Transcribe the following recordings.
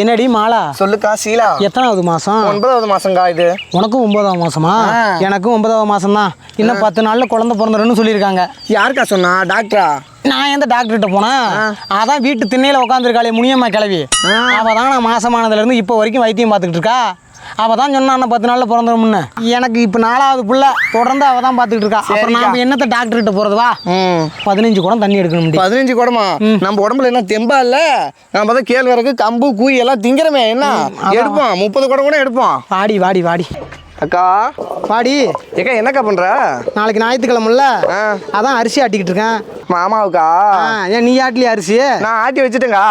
என்னடி மாலா? சொல்லுக்கா சீலா. எத்தனாவது மாசம்? ஒன்பதாவது மாசங்கா இது. உனக்கும் ஒன்பதாம் மாசமா. எனக்கும் ஒன்பதாம் மாசம் தான் இன்னும் பத்து நாள்ல குழந்தை பிறந்துருன்னு சொல்லியிருக்காங்க. யாருக்கா சொன்னா? டாக்டரா? நான் எந்த டாக்டர்கிட்ட போனேன் அதான் வீட்டு திண்ணையில உட்காந்துருக்காளே முனியம்மா கிளவி. அவ தான் நான் மாசமானதுல இருந்து இப்போ வரைக்கும் வைத்தியம் பார்த்துக்கிட்டு இருக்கா? அவ தான் சொன்னா அண்ணா பத்து நாள்ல பிறந்துரும்னு. எனக்கு இப்போ நாலாவது புள்ள தொடர்ந்து அவ தான் பார்த்துக்கிட்டு இருக்கா. அப்புறம் நாம என்னத்த டாக்டர்கிட்ட போறது? வா. பதினஞ்சு குடம் தண்ணி எடுக்கணும் பதினஞ்சு குடமா? நம்ம உடம்புல என்ன தெம்பா இல்ல? நம்ம தான் கேழ்வரகு கம்பு கூய் எல்லாம் திங்கிறமே என்ன? எடுப்போம். முப்பது குடம் கூட எடுப்போம். வாடி வாடி வாடி. அக்கா. வாடி. ஏக்கா என்னக்கா பண்ற? நாளைக்கு ஞாயிற்றுக்கிழமைல. அதான் அரிசி ஆட்டிக்கிட்டு இருக்கேன். மாமாவுக்கா? ஏன் நீ ஆட்டலையா அரிசி? நான் ஆட்டி வச்சுட்டேங்க.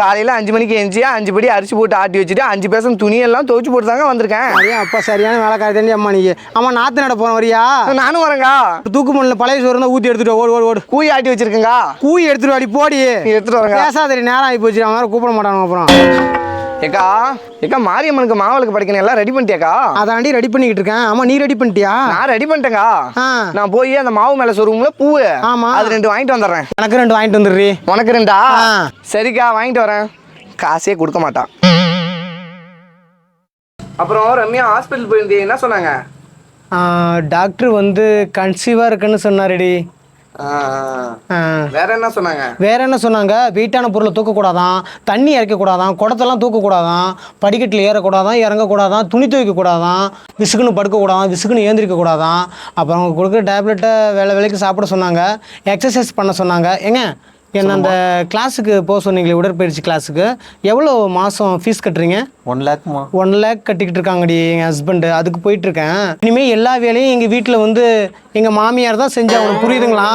காலையில அஞ்சு மணிக்கு எஞ்சி அஞ்சு படி அரிசி போட்டு ஆட்டி வச்சுட்டு அஞ்சு பேசம் துணியெல்லாம் துவைச்சு போட்டு தாங்க வந்திருக்கேன். சரியா அப்பா சரியான வேலைக்காரி தாண்டி அம்மா நீ. அம்மா நாத்து நட போன வரியா? நானும் வரேங்க தூக்கு மண்ணில் பழைய சோறு இருந்தால் ஊற்றி எடுத்துட்டு ஓடு ஓடு ஓடு. கூய் ஆட்டி வச்சிருக்கேங்க கூய் எடுத்துட்டு வாடி போடி. எடுத்துட்டு வரேங்க பேசாதடி நேரம் ஆகி போச்சு. அவன் கூப்பிட மாட்டானுங்க அப்புறம். ஏக்கா ஏக்கா மாரியம்மனுக்கு மாவளுக்கு படிக்கணும் எல்லாம் ரெடி பண்ணிட்டியாக்கா? அதாண்டி ரெடி பண்ணிக்கிட்டு இருக்கேன் ஆமா நீ ரெடி பண்ணிட்டியா? நான் ரெடி பண்ணிட்டேங்க. நான் போய் அந்த மாவு மேல சொருவும்ல பூவு ஆமா. அது ரெண்டு வாங்கிட்டு வந்துடுறேன். எனக்கு ரெண்டு வாங்கிட்டு வந்துடுறி. உனக்கு ரெண்டா. சரிக்கா வாங்கிட்டு வரேன். காசே கொடுக்க மாட்டான். அப்புறம் ரம்யா ஹாஸ்பிட்டல் போயிருந்தே என்ன சொன்னாங்க? டாக்டர் வந்து கன்சீவாக இருக்குன்னு சொன்னாருடி. வேற என்ன சொன்னாங்க? வேற என்ன சொன்னாங்க? வெயிட்டான பொருளை தூக்கக்கூடாதான் தண்ணி இறக்கக்கூடாதான் குடத்தெல்லாம் தூக்கக்கூடாதான் படிக்கட்டில் ஏறக்கூடாதான் இறங்கக்கூடாதான் துணி துவைக்கக்கூடாதான் விசுக்குன்னு படுக்கக்கூடாதான் விசுக்குன்னு ஏந்திரிக்கக்கூடாதான். அப்புறம் அவங்க கொடுக்குற டேப்லெட்டை வேலை வேலைக்கு சாப்பிட சொன்னாங்க. எக்ஸசைஸ் பண்ண சொன்னாங்க. ஏங்க என்ன அந்த கிளாஸுக்கு போக சொன்னீங்களே உடற்பயிற்சி கிளாஸுக்கு எவ்வளோ மாதம் ஃபீஸ் கட்டுறீங்க? ஒன் லேக்மா ஒன் லேக் கட்டிக்கிட்டு இருக்காங்கடி எங்கள் ஹஸ்பண்டு அதுக்கு போயிட்டுருக்கேன். இனிமேல் எல்லா வேலையும் எங்கள் வீட்டில் வந்து எங்கள் மாமியார் தான் செஞ்சு அவனுக்கு புரியுதுங்களா?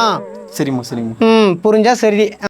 சரிம்மா சரிம்மா. ம் புரிஞ்சா சரி.